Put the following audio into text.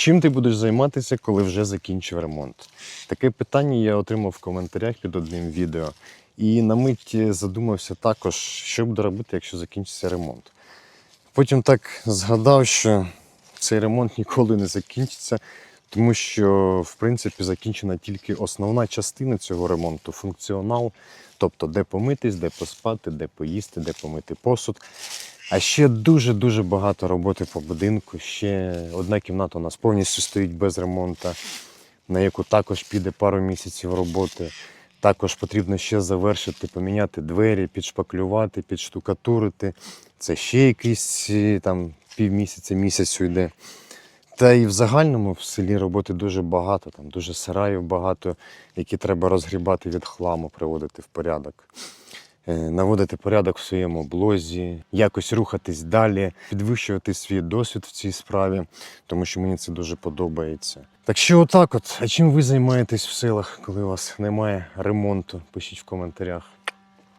Чим ти будеш займатися, коли вже закінчив ремонт? Таке питання я отримав в коментарях під одним відео. І на мить задумався також, що буду робити, якщо закінчиться ремонт. Потім так згадав, що цей ремонт ніколи не закінчиться, тому що, в принципі, закінчена тільки основна частина цього ремонту функціонал, тобто де помитись, де поспати, де поїсти, де помити посуд. А ще дуже-дуже багато роботи по будинку. Ще одна кімната у нас повністю стоїть без ремонту, на яку також піде пару місяців роботи. Також потрібно ще завершити, поміняти двері, підшпаклювати, підштукатурити. Це ще якийсь е, там півмісяця, місяць йде. Та і в загальному в селі роботи дуже багато, там дуже сараїв багато, які треба розгрібати від хламу, приводити в порядок. Е, Наводити порядок в своєму блозі, якось рухатись далі, підвищувати свій досвід в цій справі, тому що мені це дуже подобається. Так що, отак, от, а чим ви займаєтесь в селах, коли у вас немає ремонту? Пишіть в коментарях.